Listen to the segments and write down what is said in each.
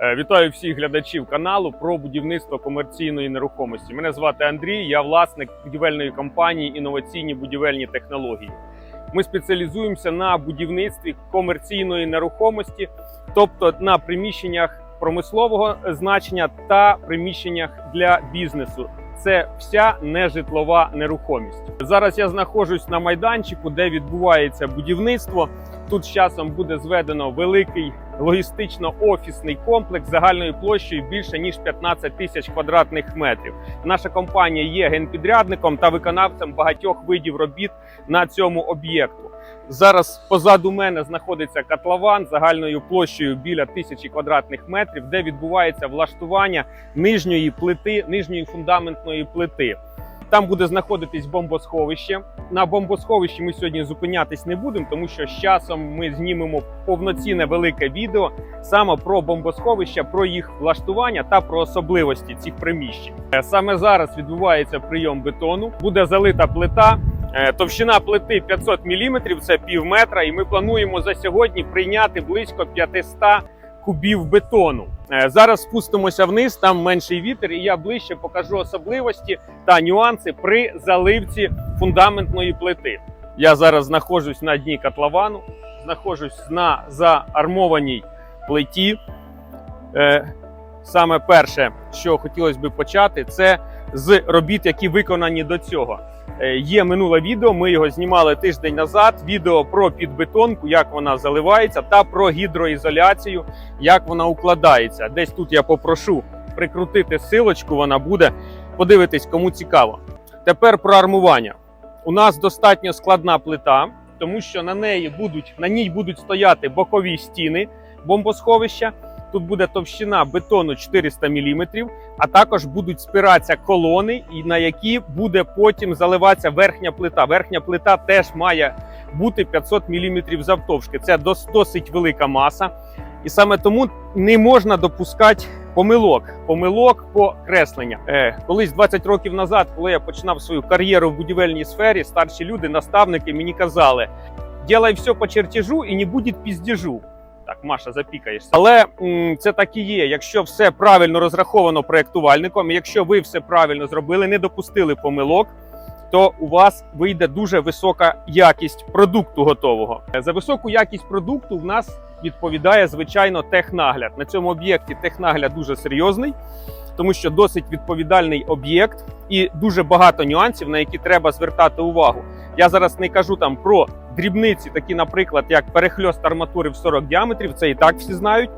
Е, Вітаю всіх глядачів каналу про будівництво комерційної нерухомості. Мене звати Андрій, я власник будівельної компанії Інноваційні будівельні технології. Ми спеціалізуємося на будівництві комерційної нерухомості, тобто на приміщеннях промислового значення та приміщеннях для бізнесу. Це вся нежитлова нерухомість. Зараз я знаходжусь на майданчику, де відбувається будівництво. Тут з часом буде зведено великий логістично-офісний комплекс загальною площею більше ніж 15 тисяч квадратних метрів. Наша компанія є генпідрядником та виконавцем багатьох видів робіт на цьому об'єкту. Зараз позаду мене знаходиться котлован загальною площею біля тисячі квадратних метрів, де відбувається влаштування нижньої плити, нижньої фундаментної плити. Там буде знаходитись бомбосховище. На бомбосховищі ми сьогодні зупинятись не будемо, тому що з часом ми знімемо повноцінне велике відео саме про бомбосховища, про їх влаштування та про особливості цих приміщень. Е, Саме зараз відбувається прийом бетону. Буде залита плита. Е, Товщина плити 500 мм, це пів метра, і ми плануємо за сьогодні прийняти близько 500 кубів бетону. Е, Зараз спустимося вниз, там менший вітер, і я ближче покажу особливості та нюанси при заливці фундаментної плити. Я зараз знаходжусь на дні котловану, знаходжусь на заармованій плиті. Е, Саме перше, що хотілося б почати, це з робіт, які виконані до цього. Е, Є минуле відео. Ми його знімали тиждень назад. Відео про підбетонку, як вона заливається, та про гідроізоляцію, як вона укладається. Десь тут я попрошу прикрутити силочку. Вона буде. Подивитись, кому цікаво. Тепер про армування. У нас достатньо складна плита, тому що на неї будуть на ній будуть стояти бокові стіни бомбосховища. Тут буде товщина бетону 400 мм, а також будуть спиратися колони, і на які буде потім заливатися верхня плита. Верхня плита теж має бути 500 мм завтовшки. Це досить велика маса. І саме тому не можна допускати помилок, помилок по кресленню. Е, колись 20 років назад, коли я починав свою кар'єру в будівельній сфері, старші люди, наставники мені казали: ділай все по чертежу і не буде піздіжу. Так, Маша, запікаєшся. Але м, це так і є. Якщо все правильно розраховано проєктувальником, якщо ви все правильно зробили, не допустили помилок, то у вас вийде дуже висока якість продукту готового. За високу якість продукту в нас відповідає звичайно технагляд. На цьому об'єкті технагляд дуже серйозний, тому що досить відповідальний об'єкт і дуже багато нюансів, на які треба звертати увагу. Я зараз не кажу там про дрібниці, такі, наприклад, як перехльост арматури в 40 діаметрів, це і так всі знають.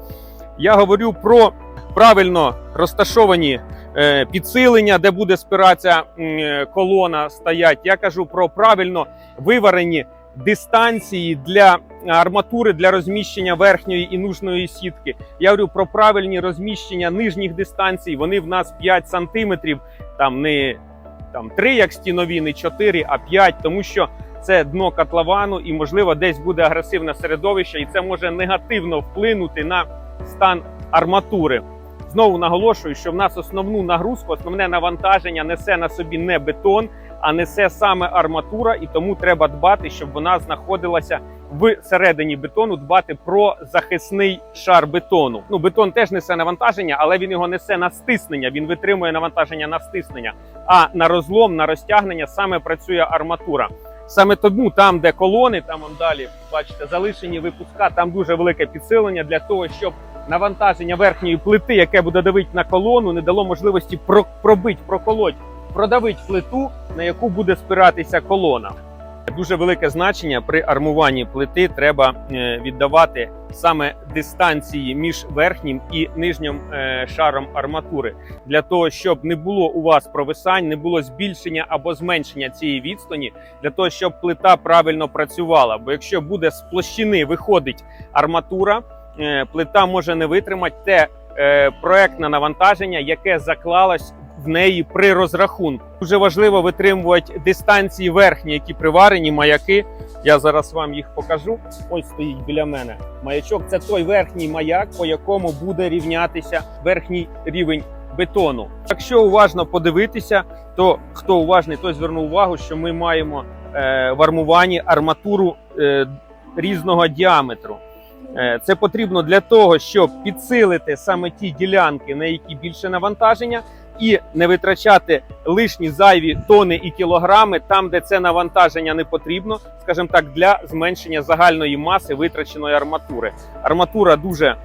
Я говорю про правильно розташовані е, підсилення, де буде спиратися е, колона стоять. Я кажу про правильно виварені дистанції для арматури для розміщення верхньої і нужної сітки. Я говорю про правильні розміщення нижніх дистанцій. Вони в нас 5 сантиметрів, там не там 3 як стінові, не 4, а 5, тому що це дно котловану, і можливо десь буде агресивне середовище, і це може негативно вплинути на стан арматури. Знову наголошую, що в нас основну нагрузку, основне навантаження несе на собі не бетон, а несе саме арматура, і тому треба дбати, щоб вона знаходилася в середині бетону, дбати про захисний шар бетону. Ну, бетон теж несе навантаження, але він його несе на стиснення. Він витримує навантаження на стиснення. А на розлом, на розтягнення саме працює арматура. Саме тому, там, де колони, там он далі бачите, залишені випуска, там дуже велике підсилення для того, щоб навантаження верхньої плити, яке буде давити на колону, не дало можливості про- пробити, проколоть, продавити плиту, на яку буде спиратися колона. Дуже велике значення при армуванні плити треба е, віддавати саме дистанції між верхнім і нижнім е, шаром арматури, для того, щоб не було у вас провисань, не було збільшення або зменшення цієї відстані, для того, щоб плита правильно працювала. Бо якщо буде з площини виходить арматура, е, плита може не витримати те проектне навантаження, яке заклалось в неї при розрахунку. Дуже важливо витримувати дистанції верхні, які приварені маяки. Я зараз вам їх покажу. Ось стоїть біля мене маячок. Це той верхній маяк, по якому буде рівнятися верхній рівень бетону. Якщо уважно подивитися, то хто уважний, той звернув увагу, що ми маємо е, в армуванні арматуру е, різного діаметру. Е, Це потрібно для того, щоб підсилити саме ті ділянки, на які більше навантаження, і не витрачати лишні зайві тони і кілограми там, де це навантаження не потрібно, скажімо так, для зменшення загальної маси витраченої арматури. Арматура дуже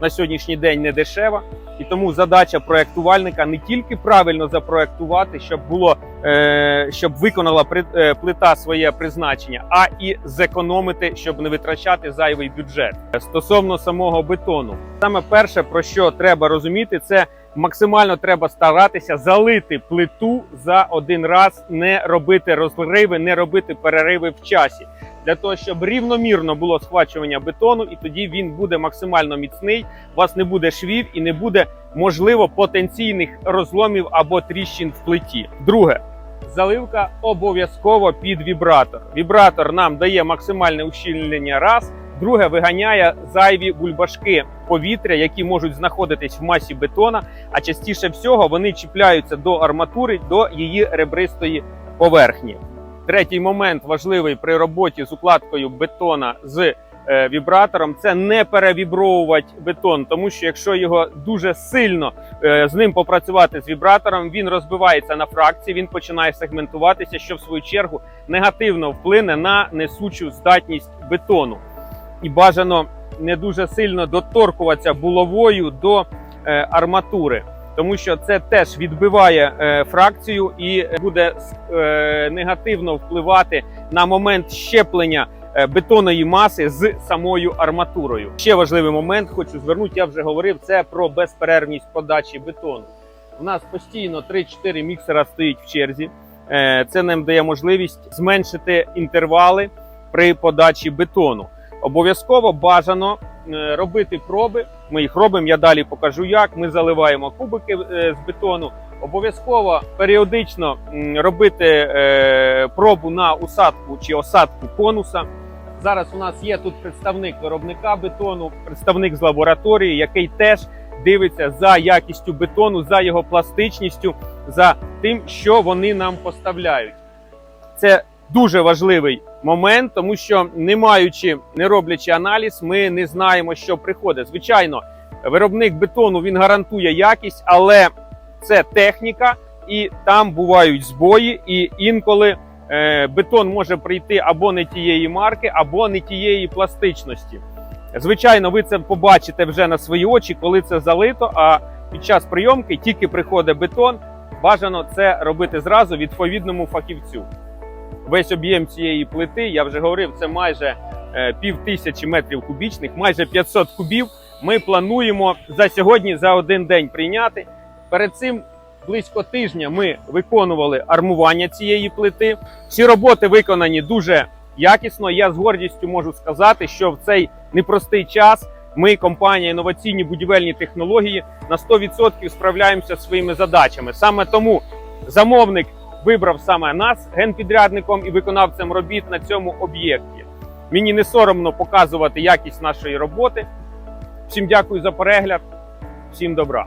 на сьогоднішній день не дешева, і тому задача проектувальника не тільки правильно запроектувати, щоб було е, щоб виконала при- е, плита своє призначення, а і зекономити, щоб не витрачати зайвий бюджет. Стосовно самого бетону, саме перше про що треба розуміти, це максимально треба старатися залити плиту за один раз, не робити розриви, не робити перериви в часі. Для того щоб рівномірно було схвачування бетону, і тоді він буде максимально міцний. У вас не буде швів і не буде можливо потенційних розломів або тріщин в плиті. Друге. Заливка обов'язково під вібратор. Вібратор нам дає максимальне ущільнення раз. Друге виганяє зайві бульбашки повітря, які можуть знаходитись в масі бетона, а частіше всього вони чіпляються до арматури, до її ребристої поверхні. Третій момент важливий при роботі з укладкою бетона з е, вібратором це не перевібровувати бетон, тому що якщо його дуже сильно е, з ним попрацювати з вібратором, він розбивається на фракції, він починає сегментуватися, що в свою чергу негативно вплине на несучу здатність бетону. І бажано не дуже сильно доторкуватися булавою до е, арматури, тому що це теж відбиває е, фракцію і буде е, негативно впливати на момент щеплення бетонної маси з самою арматурою. Ще важливий момент, хочу звернути, я вже говорив, це про безперервність подачі бетону. У нас постійно 3-4 міксера стоїть в черзі. Це нам дає можливість зменшити інтервали при подачі бетону. Обов'язково бажано е, робити проби. Ми їх робимо. Я далі покажу, як ми заливаємо кубики е, з бетону. Обов'язково періодично робити е, пробу на усадку чи осадку конуса. Зараз у нас є тут представник виробника бетону, представник з лабораторії, який теж дивиться за якістю бетону, за його пластичністю, за тим, що вони нам поставляють. Це дуже важливий момент, тому що не маючи, не роблячи аналіз, ми не знаємо, що приходить. Звичайно, виробник бетону він гарантує якість, але це техніка, і там бувають збої, і інколи е, бетон може прийти або не тієї марки, або не тієї пластичності. Звичайно, ви це побачите вже на свої очі, коли це залито. А під час прийомки тільки приходить бетон. Бажано це робити зразу відповідному фахівцю. Весь об'єм цієї плити, я вже говорив, це майже е, пів тисячі метрів кубічних, майже 500 кубів. Ми плануємо за сьогодні за один день прийняти. Перед цим близько тижня ми виконували армування цієї плити. Всі роботи виконані дуже якісно. Я з гордістю можу сказати, що в цей непростий час ми, компанія інноваційні будівельні технології, на 100% справляємося зі своїми задачами. Саме тому замовник вибрав саме нас генпідрядником і виконавцем робіт на цьому об'єкті. Мені не соромно показувати якість нашої роботи. Всім дякую за перегляд, всім добра.